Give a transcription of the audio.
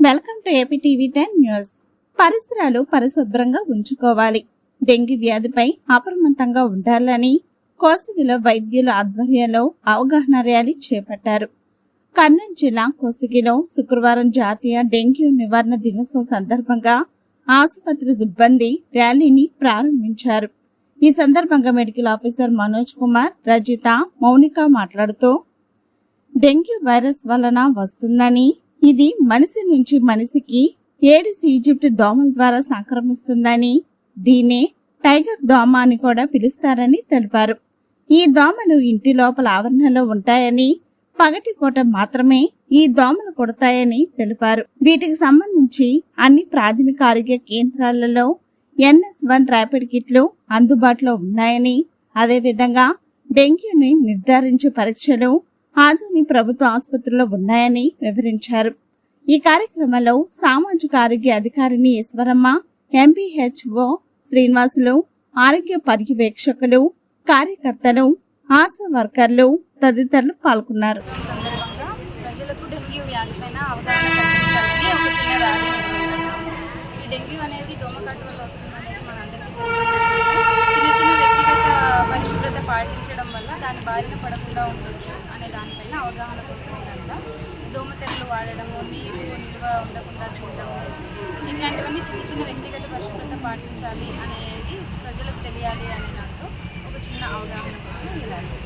Welcome to AP TV ten news. పరిసరాలు పరిశుభ్రంగా ఉంచుకోవాలి. డెంగ్యూ వ్యాధిపై అప్రమత్తంగా ఉండాలని కోసగిలో వైద్యుల ఆధ్వర్యంలో అవగాహన ర్యాలీ చేపట్టారు. కర్నూలు జిల్లా కోసగిలో శుక్రవారం జాతీయ డెంగ్యూ నివారణ దినోత్సవం సందర్భంగా ఆసుపత్రి సిబ్బంది ర్యాలీని ప్రారంభించారు. ఈ సందర్భంగా మెడికల్ ఆఫీసర్ మనోజ్ కుమార్ రజిత మౌనిక మాట్లాడుతూ డెంగ్యూ వైరస్ వలన వస్తుందని ఇది మనిషి నుంచి మనిషికి ఏడిస్ ఈజిప్ట్ దోమల ద్వారా సంక్రమిస్తుందని దీనే టైగర్ దోమ అని కూడా పిలుస్తారని తెలిపారు. ఈ దోమలు ఇంటి లోపల ఆవరణలో ఉంటాయని పగటి పూట మాత్రమే ఈ దోమలు కొడతాయని తెలిపారు. వీటికి సంబంధించి అన్ని ప్రాథమిక ఆరోగ్య కేంద్రాలలో ఎన్ఎస్ వన్ ర్యాపిడ్ కిట్లు అందుబాటులో ఉన్నాయని అదేవిధంగా డెంగ్యూని నిర్ధారించే పరీక్షలు ఆధునిక ప్రభుత్వ ఆసుపత్రుల్లో ఉన్నాయని వివరించారు. ఈ కార్యక్రమంలో సామాజిక ఆరోగ్య అధికారిని ఈశ్వరమ్మ ఎంపీహెచ్ఓ శ్రీనివాసులు ఆరోగ్య పర్యవేక్షకులు కార్యకర్తలు ఆశా వర్కర్లు తదితరులు పాల్గొన్నారు సందర్భంగా ప్రజలకు డెంగ్యూ వ్యాధిపైన అవగాహన కల్పించాలని ఒక చిన్న ర్యాలీ నిర్వహిస్తున్నాము ఈ డెంగ్యూ అనేది దోమకాటు వల్ల వస్తుందనేది మనందరికీ చిన్న చిన్న వ్యక్తిగత పరిశుభ్రత పాటించడం వల్ల దాని బారిన పడకుండా ఉండొచ్చు అనే దానిపైన అవగాహన కోసం ఇదంతా దోమతెరలు వాడడము నీరు నిల్వ ఉండకుండా చూడడము ఇలాంటివన్నీ చిన్న చిన్న వ్యక్తిగత పరిశుభ్రత పాటించాలి అనేది ప్రజలకు తెలియాలి అనే దాంతో ఒక చిన్న అవగాహన కోసం ఇలాంటి